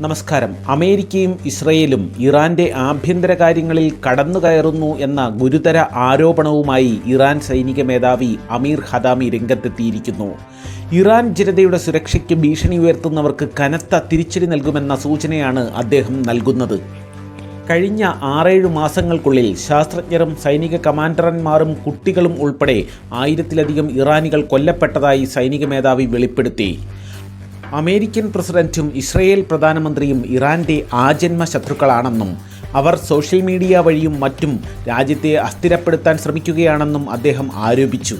നമസ്കാരം. അമേരിക്കയും ഇസ്രയേലും ഇറാന്റെ ആഭ്യന്തര കാര്യങ്ങളിൽ കടന്നു കയറുന്നു എന്ന ഗുരുതര ആരോപണവുമായി ഇറാൻ സൈനിക മേധാവി അമീർ ഹദാമി രംഗത്തെത്തിയിരിക്കുന്നു. ഇറാൻ ജനതയുടെ സുരക്ഷയ്ക്ക് ഭീഷണി ഉയർത്തുന്നവർക്ക് കനത്ത തിരിച്ചടി നൽകുമെന്ന സൂചനയാണ് അദ്ദേഹം നൽകുന്നത്. കഴിഞ്ഞ ആറേഴ് മാസങ്ങൾക്കുള്ളിൽ ശാസ്ത്രജ്ഞരും സൈനിക കമാൻഡർമാരും കുട്ടികളും ഉൾപ്പെടെ ആയിരത്തിലധികം ഇറാനികൾ കൊല്ലപ്പെട്ടതായി സൈനിക മേധാവി വെളിപ്പെടുത്തി. അമേരിക്കൻ പ്രസിഡന്റും ഇസ്രയേൽ പ്രധാനമന്ത്രിയും ഇറാന്റെ ആജന്മ ശത്രുക്കളാണെന്നും അവർ സോഷ്യൽ മീഡിയ വഴിയും മറ്റും രാജ്യത്തെ അസ്ഥിരപ്പെടുത്താൻ ശ്രമിക്കുകയാണെന്നും അദ്ദേഹം ആരോപിച്ചു.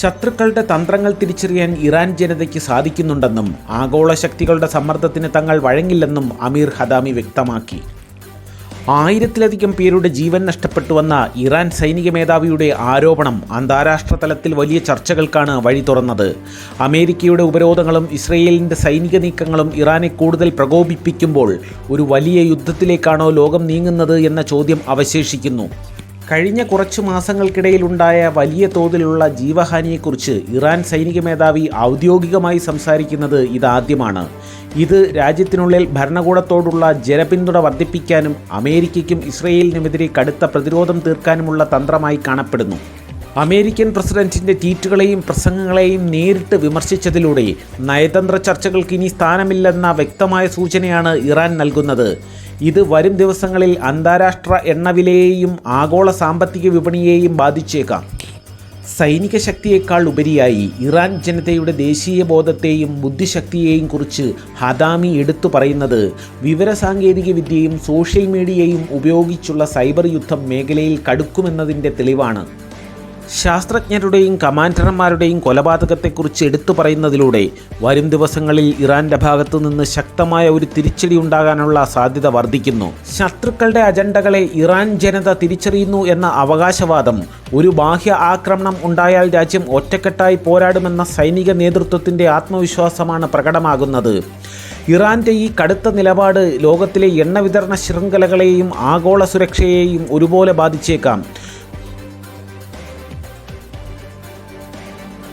ശത്രുക്കളുടെ തന്ത്രങ്ങൾ തിരിച്ചറിയാൻ ഇറാൻ ജനതയ്ക്ക് സാധിക്കുന്നുണ്ടെന്നും ആഗോള ശക്തികളുടെ സമ്മർദ്ദത്തിന് തങ്ങൾ വഴങ്ങില്ലെന്നും അമീർ ഹദാമി വ്യക്തമാക്കി. ആയിരത്തിലധികം പേരുടെ ജീവൻ നഷ്ടപ്പെട്ടുവന്ന ഇറാൻ സൈനിക മേധാവിയുടെ ആരോപണം അന്താരാഷ്ട്ര തലത്തിൽ വലിയ ചർച്ചകൾക്കാണ് വഴി തുറന്നത്. അമേരിക്കയുടെ ഉപരോധങ്ങളും ഇസ്രയേലിന്റെ സൈനിക നീക്കങ്ങളും ഇറാനെ കൂടുതൽ പ്രകോപിപ്പിക്കുമ്പോൾ ഒരു വലിയ യുദ്ധത്തിലേക്കാണോ ലോകം നീങ്ങുന്നത് എന്ന ചോദ്യം അവശേഷിക്കുന്നു. കഴിഞ്ഞ കുറച്ചു മാസങ്ങൾക്കിടയിലുണ്ടായ വലിയ തോതിലുള്ള ജീവഹാനിയെക്കുറിച്ച് ഇറാൻ സൈനിക മേധാവി ഔദ്യോഗികമായി സംസാരിക്കുന്നത് ഇതാദ്യമാണ്. ഇത് രാജ്യത്തിനുള്ളിൽ ഭരണകൂടത്തോടുള്ള ജനപിന്തുണ വർദ്ധിപ്പിക്കാനും അമേരിക്കയ്ക്കും ഇസ്രയേലിനുമെതിരെ കടുത്ത പ്രതിരോധം തീർക്കാനുമുള്ള തന്ത്രമായി കാണപ്പെടുന്നു. അമേരിക്കൻ പ്രസിഡന്റിന്റെ ട്വീറ്റുകളെയും പ്രസംഗങ്ങളെയും നേരിട്ട് വിമർശിച്ചതിലൂടെ നയതന്ത്ര ചർച്ചകൾക്ക് ഇനി സ്ഥാനമില്ലെന്ന വ്യക്തമായ സൂചനയാണ് ഇറാൻ നൽകുന്നത്. ഇത് വരും ദിവസങ്ങളിൽ അന്താരാഷ്ട്ര എണ്ണവിലയെയും ആഗോള സാമ്പത്തിക വിപണിയെയും ബാധിച്ചേക്കാം. സൈനിക ശക്തിയേക്കാൾ ഉപരിയായി ഇറാൻ ജനതയുടെ ദേശീയ ബോധത്തെയും ബുദ്ധിശക്തിയെയും കുറിച്ച് ഹദാമി എടുത്തു പറയുന്നത് വിവരസാങ്കേതിക വിദ്യയും സോഷ്യൽ മീഡിയയും ഉപയോഗിച്ചുള്ള സൈബർ യുദ്ധം മേഖലയിൽ കടുക്കുമെന്നതിന്റെ തെളിവാണ്. ശാസ്ത്രജ്ഞരുടെയും കമാൻഡർമാരുടെയും കൊലപാതകത്തെക്കുറിച്ച് എടുത്തു പറയുന്നതിലൂടെ വരും ദിവസങ്ങളിൽ ഇറാന്റെ ഭാഗത്തു നിന്ന് ശക്തമായ ഒരു തിരിച്ചടി ഉണ്ടാകാനുള്ള സാധ്യത വർദ്ധിക്കുന്നു. ശത്രുക്കളുടെ അജണ്ടകളെ ഇറാൻ ജനത തിരിച്ചറിയുന്നു എന്ന അവകാശവാദം ഒരു ബാഹ്യ ആക്രമണം ഉണ്ടായാൽ രാജ്യം ഒറ്റക്കെട്ടായി പോരാടുമെന്ന സൈനിക നേതൃത്വത്തിന്റെ ആത്മവിശ്വാസമാണ് പ്രകടമാകുന്നത്. ഇറാന്റെ ഈ കടുത്ത നിലപാട് ലോകത്തിലെ എണ്ണ വിതരണ ശൃംഖലകളെയും ആഗോള സുരക്ഷയെയും ഒരുപോലെ ബാധിച്ചേക്കാം.